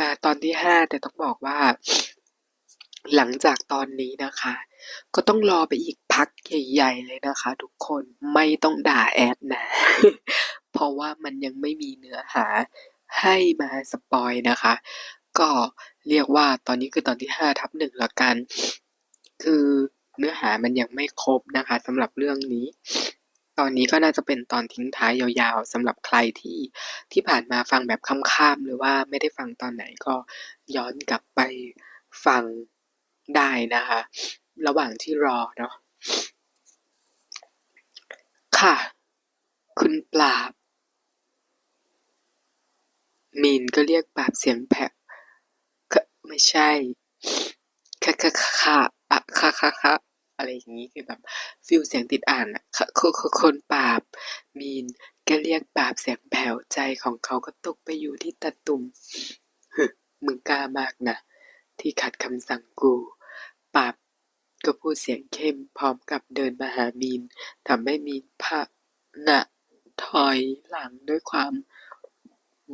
มาตอนที่ห้าแต่ต้องบอกว่า หลังจากตอนนี้นะคะ ก็ต้องรอไปอีกพักใหญ่ๆเลยนะคะ ทุกคนไม่ต้องด่าแอดนะ เพราะว่ามันยังไม่มีเนื้อหาให้มาสปอยนะคะ ก็เรียกว่าตอนนี้คือตอนที่ห้าทับหนึ่งละกัน คือเนื้อหามันยังไม่ครบนะคะสำหรับเรื่องนี้ ตอนนี้ก็น่าจะเป็นตอนทิ้งท้ายยาวๆสำหรับใครที่ที่ผ่านมาฟังแบบค่ำๆหรือว่าไม่ได้ฟังตอนไหนก็ย้อนกลับไปฟังได้นะคะ ระหว่างที่รอเนาะค่ะ คุณปราบ มีนก็เรียกปราบเสียงแผ่วคะไม่ใช่ค่ะค่ะค่ะอะค่ะค่ะค่ะ อะไรอย่างนี้คือแบบฟิลเสียงติดอ่างอะค่ะคนคนคนปราบมีนก็เรียกปราบเสียงแผ่วใจของเขาก็ตกไปอยู่ที่ตะตุ่มฮึมึงกล้ามากนะที่ขัดคำสั่งกูปราบก็พูดเสียงเข้มพร้อมกับเดินมาหามีนทำให้มีนพะหนะถอยหลังด้วยความ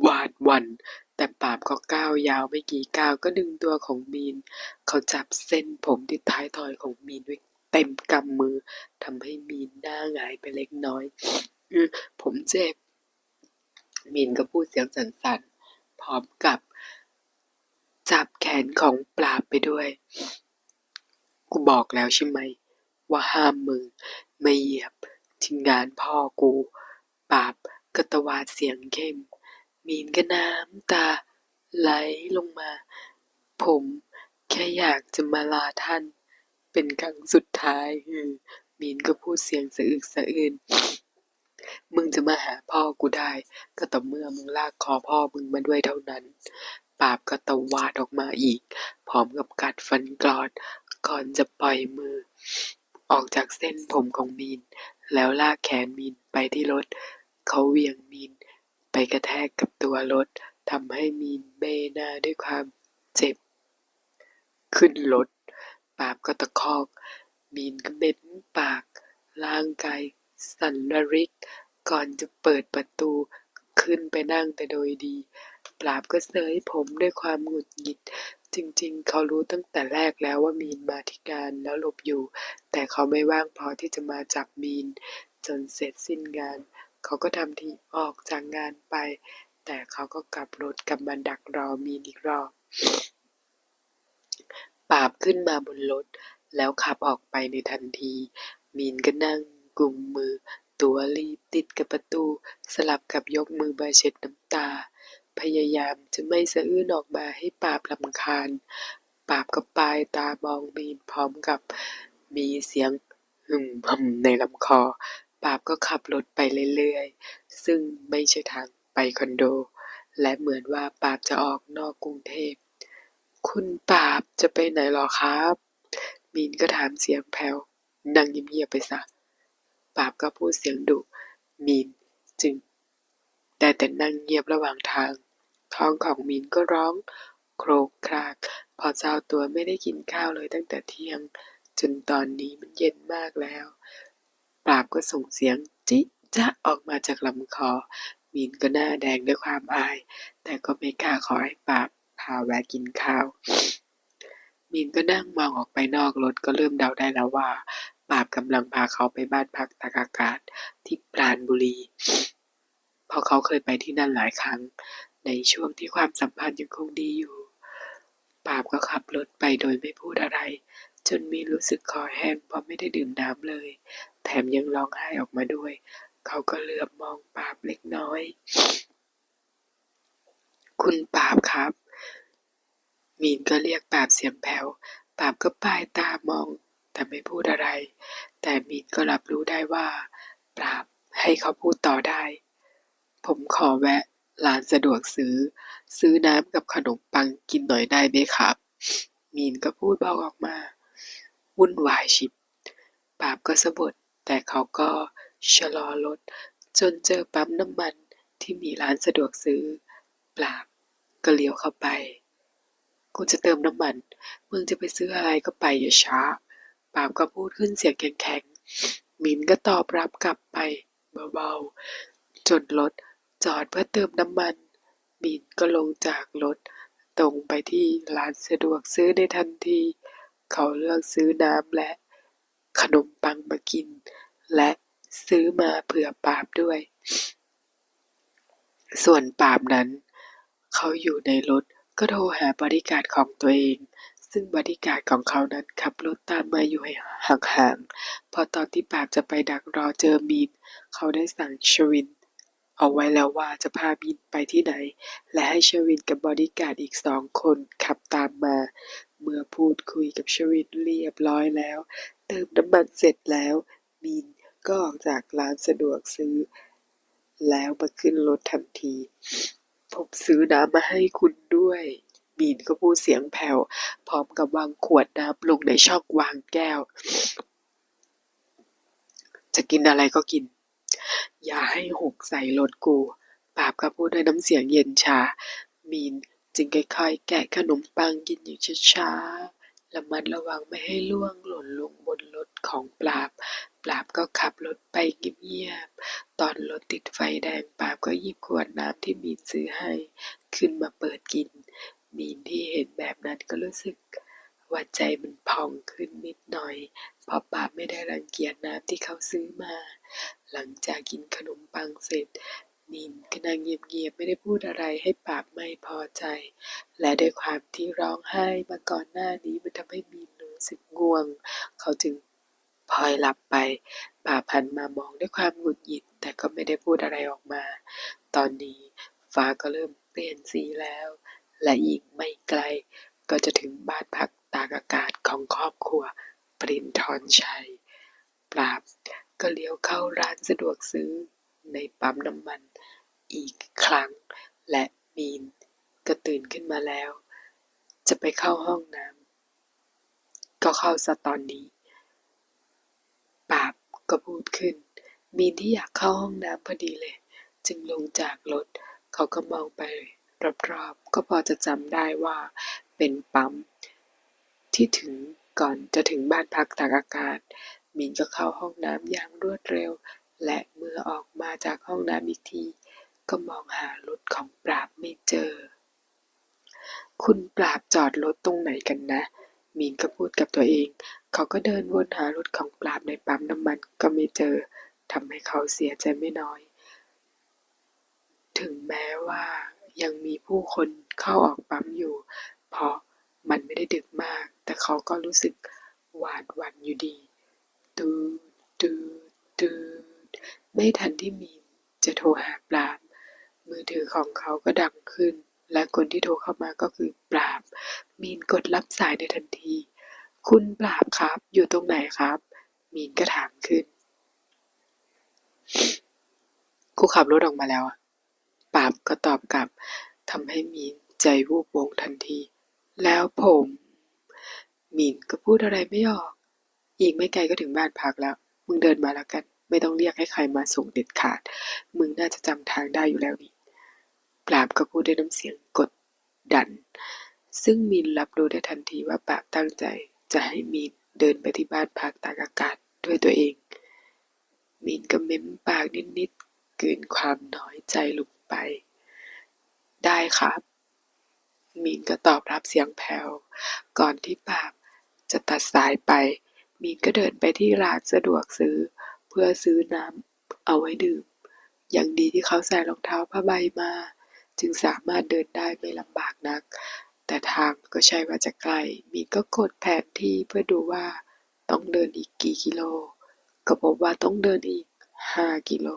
หวาดหวั่นแต่ปราบก็ก้าวยาวไม่กี่ก้าวก็ดึงตัวของมีน เขาจับเส้นผมที่ท้ายทอยของมีนไว้ เต็มกำมือทำให้มีนหน้าหงายไปเล็กน้อยอผมเจ็บ มีนก็พูดเสียงสั่นๆ พร้อมกับ จับแขนของปราบไปด้วย กูบอกแล้วใช่ไหม ว่าห้ามมึง ไม่เหยียบที่งานพ่อกูปราบกตวาดเสียงเข้ม มีนก็น้ำตาไหลลงมา ผมแค่อยากจะมาลาท่าน เป็นครั้งสุดท้ายอือมีนก็พูดเสียงสะอึกสะอื้นมึงจะมาหาพ่อกูได้ ก็ต่อเมื่อมึงลากคอพ่อมึงมาด้วยเท่านั้น ปาบก็ตะวาดออกมาอีก พร้อมกับกัดฟันกรอด ก่อนจะปล่อยมือ ออกจากเส้นผมของมีน แล้วลากแขนมีนไปที่รถ เขาเวียงมีน ไปกระแทกกับตัวรถทำให้มีนเบหน้าด้วยความเจ็บ ขึ้นรถ ปราบก็ตะคอกมีนก็เบ็ดปาก ร่างกายสั่นระริก ก่อนจะเปิดประตูขึ้นไปนั่งแต่โดยดี ปราบก็เสยผมด้วยความหงุดหงิด จริงๆ เขารู้ตั้งแต่แรกแล้วว่ามีนมาที่งานแล้วหลบอยู่ แต่เขาไม่ว่างพอที่จะมาจับมีน จนเสร็จสิ้นงาน เขาก็ทำทีออกจากงานไป แต่เขาก็กลับรถกลับมาดักรอมีนอีกรอบ ปาบขึ้นมาบนรถ แล้วขับออกไปในทันที มีนก็นั่งกุมมือตัวรีบติดกับประตู สลับกับยกมือมาเช็ดน้ำตา พยายามจะไม่สะอื้นออกมาให้ปาบลำคาญ ปาบกับปลายตามองมีนพร้อมกับมีเสียงหึ่มหำในลำคอ ปาบก็ขับรถไปเรื่อยๆ ซึ่งไม่ใช่ทางไปคอนโด และเหมือนว่าปาบจะออกนอกกรุงเทพ คุณปราบจะไปไหนหรอครับ มีนก็ถามเสียงแผ่วนั่งเงียบๆไปซะปราบก็พูดเสียงดุ มีนจึง ได้แต่นั่งเงียบระหว่างทาง ท้องของมีนก็ร้อง โครกคราก พอเจ้าตัวไม่ได้กินข้าวเลยตั้งแต่เที่ยง จนตอนนี้มันเย็นมากแล้ว ปราบก็ส่งเสียงจิจะออกมาจากลำคอ มีนก็หน้าแดงด้วยความอาย แต่ก็ไม่กล้าขอให้ปราบ พาแวะกินข้าวมีนก็นั่งมองออกไปนอกรถก็เริ่มเดาได้แล้วว่าปาบกำลังพาเขาไปบ้านพักตากอากาศที่ปราณบุรี เพราะเขาเคยไปที่นั่นหลายครั้ง ในช่วงที่ความสัมพันธ์ยังคงดีอยู่ปาบก็ขับรถไปโดยไม่พูดอะไร จนมีรู้สึกคอแห้งเพราะไม่ได้ดื่มน้ำเลย แถมยังร้องไห้ออกมาด้วย เขาก็เหลือบมองปาบเล็กน้อย คุณปาบครับ มีนก็เรียกปราบเสียงแผ่ว ปราบก็ปลายตามอง แต่ไม่พูดอะไร แต่มีนก็รับรู้ได้ว่า ปราบให้เขาพูดต่อได้ ผมขอแวะร้านสะดวกซื้อ ซื้อน้ำกับขนมปังกินหน่อยได้ไหมครับ มีนก็พูดเบาออกมา วุ่นวายชิบ ปราบก็สะบัดแต่เขาก็ชะลอรถจนเจอปั๊มน้ำมันที่มีร้านสะดวกซื้อ ปราบก็เลี้ยวเข้าไป กูจะเติมน้ำมัน มึงจะไปซื้ออะไรก็ไปอย่าช้า ปาบก็พูดขึ้นเสียงแข็งๆ มินก็ตอบรับกลับไปเบาๆ จนรถจอดเพื่อเติมน้ำมัน มินก็ลงจากรถตรงไปที่ร้านสะดวกซื้อในทันที เขาเลือกซื้อน้ำและ ขนมปังมากิน และซื้อมาเผื่อปาบด้วย ส่วนปาบนั้น เขาอยู่ในรถ ก็โทรหาบริการดของตัวเอง ซึ่งบริการดของเขานั้นขับรถตามมาอยู่ห่างๆ พอตอนที่ปาบจะไปดักรอเจอมีน เขาได้สั่งชวิน เอาไว้แล้วว่าจะพามีนไปที่ไหน และให้ชวินกับบริการดอีกสองคนขับตามมา เมื่อพูดคุยกับชวินเรียบร้อยแล้ว เติมน้ำมันเสร็จแล้ว มีนก็ออกจากร้านสะดวกซื้อ แล้วมาขึ้นรถทันที ผมซื้อน้ำมาให้คุณ ด้วยมีนก็พูดเสียงแผ่วพร้อมกับวางขวดน้ำลงในช่องวางแก้ว จะกินอะไรก็กิน อย่าให้หกใส่รถกูปาบก็พูดด้วยน้ำเสียงเย็นชามีนจึงค่อยๆ แกะขนมปังกินอย่างช้าๆ ระมัดระวังไม่ให้ล่วงหล่นลงบนรถของปราบ ปราบก็ขับรถไปเงียบๆ ตอนรถติดไฟแดงปราบก็หยิบขวดน้ำที่มีนซื้อให้ ขึ้นมาเปิดกิน มีนที่เห็นแบบนั้นก็รู้สึกว่าใจมันพองขึ้นนิดหน่อย เพราะปราบไม่ได้รังเกียจน้ำที่เขาซื้อมา หลังจากกินขนมปังเสร็จ มีนก็นั่งเงียบๆไม่ได้พูดอะไรให้ปราบไม่พอใจ และด้วยความที่ร้องไห้มาก่อนหน้านี้มันทำให้มีนรู้สึกง่วง เขาจึงพลอยหลับไปป่าบหันมามองด้วยความหงุดหงิด แต่ก็ไม่ได้พูดอะไรออกมา ตอนนี้ฟ้าก็เริ่มเปลี่ยนสีแล้ว และอีกไม่ไกล ก็จะถึงบ้านพักตากอากาศของครอบครัวปรินทรชัย ปราบก็เลี้ยวเข้าร้านสะดวกซื้อ ในปั๊มน้ำมันอีกครั้ง และมีนก็ตื่นขึ้นมาแล้ว จะไปเข้าห้องน้ำก็เข้าซะตอนนี้ปาบก็พูดขึ้น มีนที่อยากเข้าห้องน้ำพอดีเลย จึงลงจากรถเขาก็มองไปรอบๆก็พอจะจำได้ว่าเป็นปั๊ม ที่ถึงก่อนจะถึงบ้านพักตากอากาศ มีนก็เข้าห้องน้ำอย่างรวดเร็ว และเมื่อออกมาจากห้องน้ำอีกที ก็มองหารถของปราบไม่เจอ คุณปราบจอดรถตรงไหนกันนะ มีนก็พูดกับตัวเอง เขาก็เดินวนหารถของปราบในปั๊มน้ำมันก็ไม่เจอทำให้เขาเสียใจไม่น้อย ถึงแม้ว่ายังมีผู้คนเข้าออกปั๊มอยู่ เพราะมันไม่ได้ดึกมาก แต่เขาก็รู้สึกหวาดหวั่นอยู่ดีตูดูดู ไม่ทันที่มีนจะโทรหาปราบ มือถือของเขาก็ดังขึ้น และคนที่โทรเข้ามาก็คือปราบ มีนกดรับสายในทันที คุณปราบครับ อยู่ตรงไหนครับ มีนก็ถามขึ้น กูขับรถออกมาแล้วปราบก็ตอบกลับทำให้มีนใจวูบวงทันที แล้วผม มีนก็พูดอะไรไม่ออก อีกไม่ไกลก็ถึงบ้านพักแล้ว มึงเดินมาแล้วกัน ไม่ต้องเรียกให้ใครมาส่งเด็ดขาด มึงน่าจะจำทางได้อยู่แล้วนี่ปราบก็พูดด้วยน้ำเสียงกดดัน ซึ่งมีนรับรู้ได้ทันทีว่าปราบตั้งใจ จะให้มีนเดินไปที่บ้านพักตากอากาศด้วยตัวเอง มีนก็เม้มปากนิดๆกลืนความน้อยใจลงไป ได้ครับ มีนก็ตอบรับเสียงแผ่วก่อนที่ปราบจะตัดสายไป มีนก็เดินไปที่ร้านสะดวกซื้อ พื่อซื้อน้ำเอาไว้ดื่มอย่างดีที่เขาใส่รองเท้าผ้าใบมา จึงสามารถเดินได้ไม่ลำบากนัก แต่ทางก็ใช่ว่าจะไกล มีก็กดแผนที่เพื่อดูว่าต้องเดินอีกกี่กิโล ก็พบว่าต้องเดินอีกห้ากิโล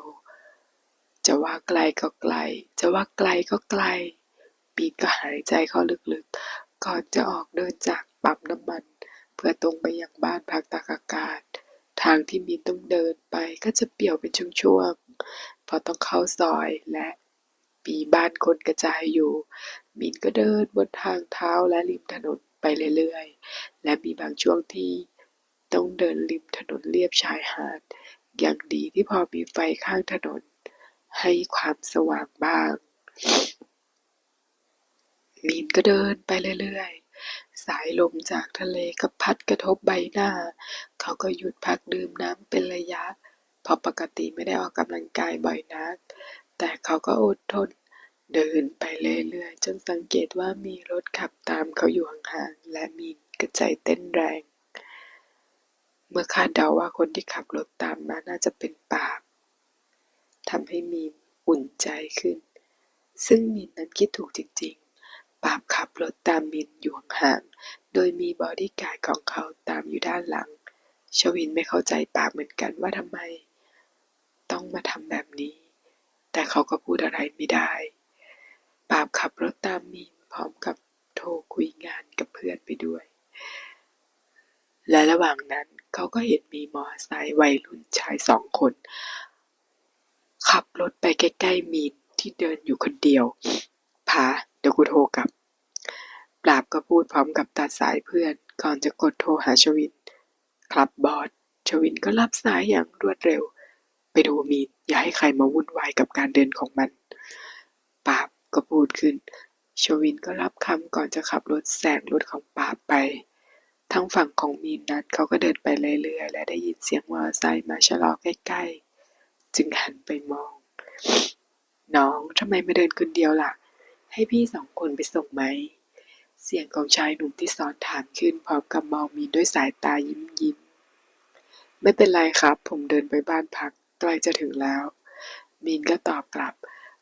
จะว่าไกลก็ไกล จะว่าไกลก็ไกลมีนก็หายใจเข้าลึกๆ ก่อนจะออกเดินจากปั๊มน้ำมัน เพื่อตรงไปยังบ้านพักตากอากาศ ทางที่มีนต้องเดินไปก็จะเปี่ยวเป็นช่วงๆพราะต้องเข้าซอยและมีบ้านคนกระจายอยู่มีนก็เดินบนทางเท้าและริมถนนไปเรื่อยๆ และมีบางช่วงที่ต้องเดินริมถนนเลียบชายหาด อย่างดีที่พอมีไฟข้างถนน ให้ความสว่างบ้าง มีนก็เดินไปเรื่อยๆ สายลมจากทะเลก็พัดกระทบใบหน้า เขาก็หยุดพักดื่มน้ำเป็นระยะ เพราะปกติไม่ได้ออกกำลังกายบ่อยนัก แต่เขาก็อดทน เดินไปเรื่อยๆ จนสังเกตว่ามีรถขับตามเขาอยู่ห่างๆ และมีนกระใจเต้นแรง เมื่อคาดเดาว่าคนที่ขับรถตามมาน่าจะเป็นปาบทำให้มีนอุ่นใจขึ้น ซึ่งมีนนั้นคิดถูกจริงๆ ปราบขับรถตามมีนอยู่ห่าง โดยมีบอดี้การ์ดของเขาตามอยู่ด้านหลัง ชวินไม่เข้าใจปราบเหมือนกันว่าทำไม ต้องมาทำแบบนี้ แต่เขาก็พูดอะไรไม่ได้ ปราบขับรถตามมีนพร้อมกับโทรคุยงานกับเพื่อนไปด้วย และระหว่างนั้นเขาก็เห็นมีมอเตอร์ไซค์วัยรุ่นชายสองคน ขับรถไปใกล้ๆมีนที่เดินอยู่คนเดียวพา เดี๋ยวกูโทรกลับ ปราบก็พูดพร้อมกับตัดสายเพื่อน ก่อนจะกดโทรหาชวิน ครับบอส ชวินก็รับสายอย่างรวดเร็ว ไปดูมีนอย่าให้ใครมาวุ่นวายกับการเดินของมัน ปราบก็พูดขึ้น ชวินก็รับคำก่อนจะขับรถแซงรถของปราบไป ทางฝั่งของมีนนั้นเขาก็เดินไปเรื่อยๆและได้ยินเสียงมอเตอร์ไซค์มาชะลอใกล้ๆ จึงหันไปมอง น้องทำไมไม่เดินคนเดียวล่ะ ให้พี่สองคนไปส่งไหม เสียงของชายหนุ่มที่ซ้อนถามขึ้นพร้อมกับมองมีนด้วยสายตายิ้มยิ้ม ไม่เป็นไรครับ ผมเดินไปบ้านพักใกล้จะถึงแล้ว มีนก็ตอบกลับ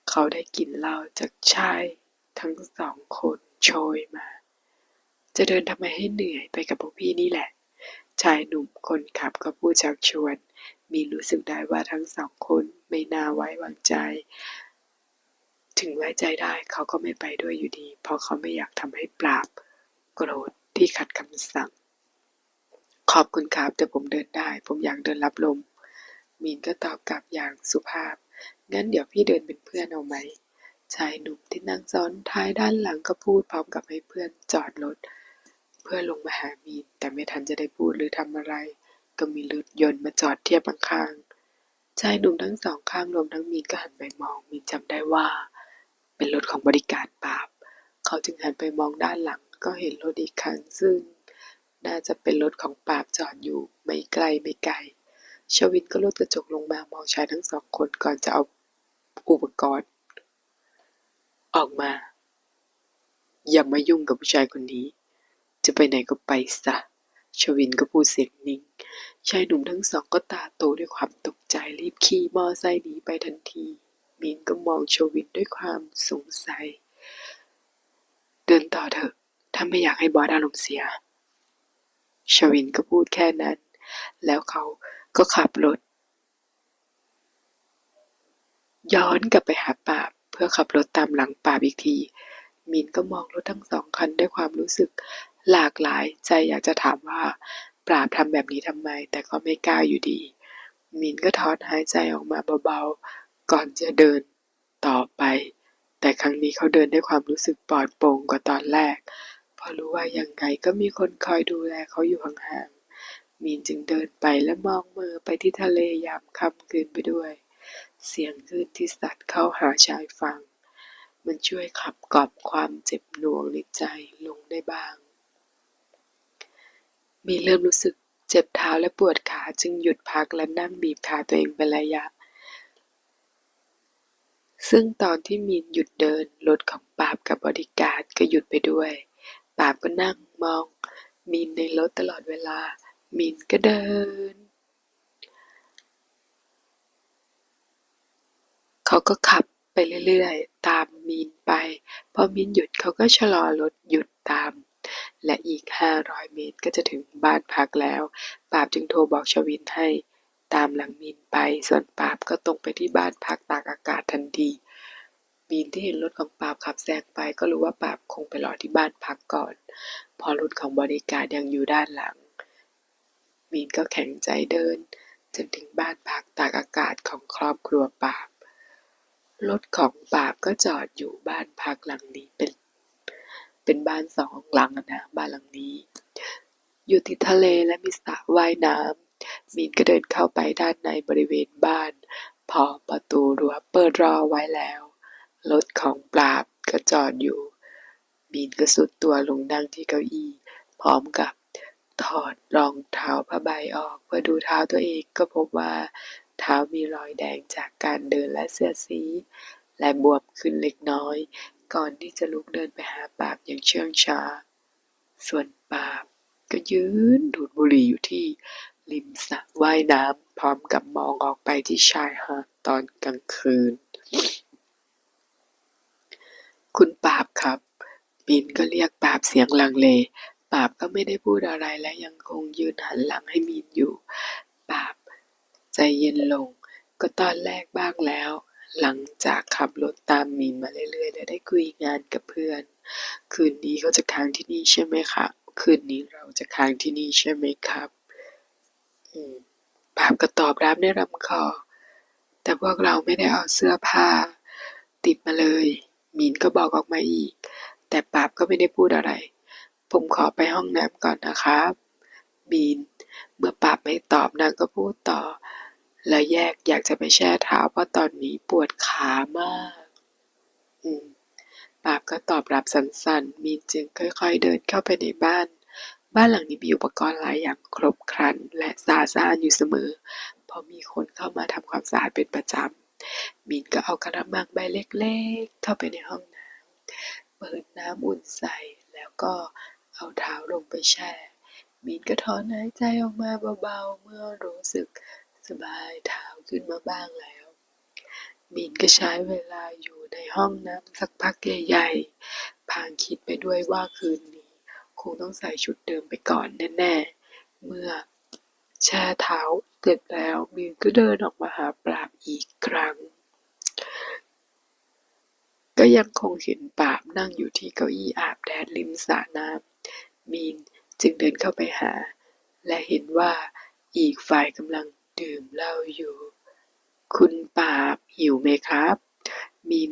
เขาได้กลินเหล้าจากชายทั้งสองคนโชยมา จะเดินทำไมให้เหนื่อยไปกับพวกพี่นี่แหละ ชายหนุ่มคนขับก็พูดชักชวน มีรู้สึกได้ว่าทั้งสองคนไม่น่าไว้วางใจ ถึงไว้ใจได้เขาก็ไม่ไปด้วยอยู่ดี เพราะเขาไม่อยากทำให้ปราบ โกรธที่ขัดคำสั่ง ขอบคุณครับแต่ผมเดินได้ ผมอยากเดินรับลม มีนก็ตอบกลับอย่างสุภาพ งั้นเดี๋ยวพี่เดินเป็นเพื่อนเอาไหมชายหนุ่มที่นั่งซ้อนท้ายด้านหลังก็พูดพร้อมกับให้เพื่อนจอดรถเพื่อลงมาหามีนแต่ไม่ทันจะได้พูดหรือทำอะไร ก็มีรถยนต์มาจอดเทียบข้างๆชายหนุ่มทั้งสองข้างรวมทั้งมีนก็หันไปมองมีนจำได้ว่า เป็นรถของบริการปราบ เขาจึงหันไปมองด้านหลังก็เห็นรถอีกคันซึ่ง น่าจะเป็นรถของปราบจอดอยู่ไม่ไกลไม่ไกล ชวินก็ลดกระจกลงมามองชายทั้งสองคนก่อนจะเอาอุปกรณ์ ออกมา อย่ามายุ่งกับผู้ชายคนนี้ จะไปไหนก็ไปซะชวินก็พูดเสียงนิ่ง ชายหนุ่มทั้งสองก็ตาโตด้วยความตกใจรีบขี่มอไซค์หนีไปทันที มีนก็มองชวินด้วยความสงสัย เดินต่อเถอะ ถ้าไม่อยากให้บอสอารมณ์เสีย ชวินก็พูดแค่นั้น แล้วเขาก็ขับรถ ย้อนกลับไปหาปราบเพื่อขับรถตามหลังปราบอีกทีมินก็มองรถทั้งสองคันด้วยความรู้สึกหลากหลาย ใจอยากจะถามว่า ปราบทำแบบนี้ทำไม แต่ก็ไม่กล้าอยู่ดี มินก็ถอนหายใจออกมาเบาๆ ก่อนจะเดินต่อไป แต่ครั้งนี้เขาเดินด้วยความรู้สึกปลอดโปร่งกว่าตอนแรก เพราะรู้ว่ายังไงก็มีคนคอยดูแลเขาอยู่ห่างๆ มีนจึงเดินไปและมองมือไปที่ทะเลยามค่ำคืนไปด้วย เสียงคลื่นที่สัดเข้าหาชายฝั่งมันช่วยขับกล่อมความเจ็บหน่วงในใจลงได้บ้าง มีเริ่มรู้สึกเจ็บเท้าและปวดขาจึงหยุดพักและนั่งบีบขาตัวเองเป็นระยะ ซึ่งตอนที่มีนหยุดเดิน รถของปราบกับบอดี้การ์ดก็หยุดไปด้วย ปราบก็นั่งมองมีนในรถตลอดเวลา มีนก็เดิน เขาก็ขับไปเรื่อยๆ ตามมีนไป พอมีนหยุดเขาก็ชะลอรถหยุดตาม และอีก 500 เมตรก็จะถึงบ้านพักแล้ว ปราบจึงโทรบอกชวินให้ ตามหลังมีนไป ส่วนปราบก็ตรงไปที่บ้านพักตากอากาศทันที มีนที่เห็นรถของปราบขับแซงไปก็รู้ว่าปราบคงไปรอที่บ้านพักก่อน พอรถของบริการยังอยู่ด้านหลัง มีนก็แข็งใจเดิน จนถึงบ้านพักตากอากาศของครอบครัวปราบ รถของปราบก็จอดอยู่บ้านพักหลังนี้เป็น เป็นบ้านสองหลังนะบ้านหลังนี้ อยู่ติดทะเลและมีสระว่ายน้ำ มีนก็เดินเข้าไปด้านในบริเวณบ้าน พอประตูรั้วเปิดรอไว้แล้ว รถของปราบก็จอดอยู่ มีนก็สุดตัวลงนั่งที่เก้าอี้ พร้อมกับถอดรองเท้าผ้าใบออกเพื่อดูเท้าตัวเองก็พบว่าเท้ามีรอยแดงจากการเดินและเสียดสี และบวมขึ้นเล็กน้อย ก่อนที่จะลุกเดินไปหาปราบอย่างเชื่องช้า ส่วนปราบก็ยืนดูดบุหรี่อยู่ที่ ริมสระว่ายน้ำพร้อมกับมองออกไปที่ชายหาดตอนกลางคืน คุณปราบครับมินก็เรียกปราบเสียงลังเลปราบก็ไม่ได้พูดอะไรและยังคงยืนหันหลังให้มีนอยู่ปราบ ใจเย็นลง ก็ตอนแรกบ้างแล้ว หลังจากขับรถตามมีนมาเรื่อยๆและได้คุยงานกับเพื่อน คืนนี้เขาจะค้างที่นี่ใช่ไหมครับ คืนนี้เราจะค้างที่นี่ใช่ไหมครับ อืมปราบก็ตอบรับในลำคอ แต่พวกเราไม่ได้เอาเสื้อผ้า ติดมาเลยมีนก็บอกออกมาอีก แต่ปาบก็ไม่ได้พูดอะไร ผมขอไปห้องน้ำก่อนนะครับมีน เมื่อปาบไม่ตอบนางก็พูดต่อ แล้วแยกอยากจะไปแช่เท้าเพราะตอนนี้ปวดขามาก อืมปาบก็ตอบรับสั้นๆมีนจึงค่อยๆเดินเข้าไปในบ้าน บ้านหลังนี้มีอุปกรณ์หลายอย่างครบครันและสะอาดสะอ้านอยู่เสมอ เพราะมีคนเข้ามาทำความสะอาดเป็นประจำมีนก็เอากระมังใบเล็กๆ เข้าไปในห้องน้ำเปิดน้ำอุ่นใส่แล้วก็เอาเท้าลงไปแช่มีนก็ถอนหายใจออกมาเบาๆ เมื่อรู้สึกสบายเท้าขึ้นมาบ้างแล้วมีนก็ใช้เวลาอยู่ในห้องน้ำสักพักใหญ่ๆ พางคิดไปด้วยว่าคืนนี้ งต้องใส่ชุดเดิมไปก่อนแน่ ๆ เมื่อแช่เท้าเสร็จแล้วมีนก็เดินออกมาหาปราบอีกครั้ง ก็ยังคงเห็นปราบนั่งอยู่ที่เก้าอี้อาบแดดริมสระน้ำมีนจึงเดินเข้าไปหา และเห็นว่าอีกฝ่ายกำลังดื่มเหล้าอยู่ คุณปราบหิวไหมครับมีน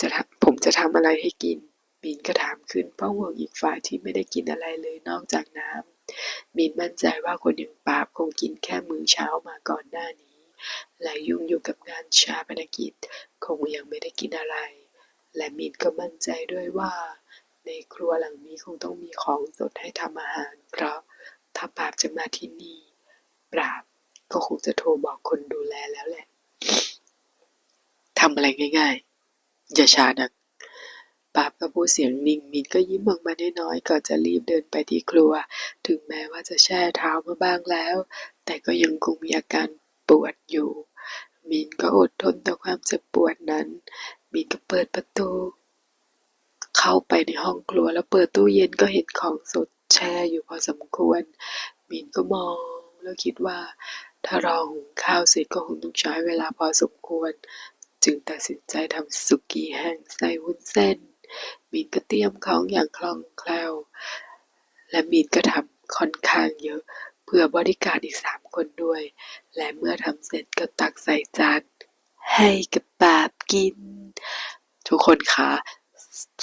จะผมจะทำอะไรให้กิน มีนก็ถามขึ้นเพราะห่วงอีกฝ่ายที่ไม่ได้กินอะไรเลยนอกจากน้ำมีนมั่นใจว่าคนอย่างปราบคงกินแค่มื้อเช้ามาก่อนหน้านี้ และยุ่งอยู่กับงานชาปนกิจ คงยังไม่ได้กินอะไร และมีนก็มั่นใจด้วยว่า ในครัวหลังนี้คงต้องมีของสดให้ทำอาหาร เพราะถ้าปราบจะมาที่นี่ ปราบก็คงจะโทรบอกคนดูแลแล้วแหละทำอะไรง่าย ๆ อย่าช้านัก ปราบก็พูดเสียงนิ่งมินก็ยิ้มออกมาน้อยๆก่อนจะรีบเดินไปที่ครัว ถึงแม้ว่าจะแช่เท้ามาบ้างแล้ว แต่ก็ยังคงมีอาการปวดอยู่ มินก็อดทนต่อความเจ็บปวดนั้น มินก็เปิดประตู เข้าไปในห้องครัวแล้วเปิดตู้เย็นก็เห็นของสดแช่อยู่พอสมควร มินก็มองแล้วคิดว่า ถ้ารอหุงข้าวเสร็จก็คงต้องใช้เวลาพอสมควร จึงตัดสินใจทำสุกี้แห้งใส่วุ้นเส้น มินก็เตรียมของอย่างคล่องแคล่ว และมินก็ทำค่อนข้างเยอะเพื่อบริการอีกสามคนด้วย และเมื่อทำเสร็จก็ตักใส่จานให้กับปาบกิน ทุกคนคะ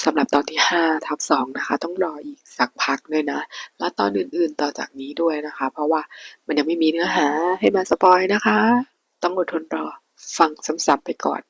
สำหรับตอนที่ห้าทับสองนะคะ ต้องรออีกสักพักด้วยนะ แล้วตอนอื่นๆต่อจากนี้ด้วยนะคะ เพราะว่ามันยังไม่มีเนื้อหาให้มาสปอยนะคะ ต้องอดทนรอ ฟังซ้ำๆไปก่อน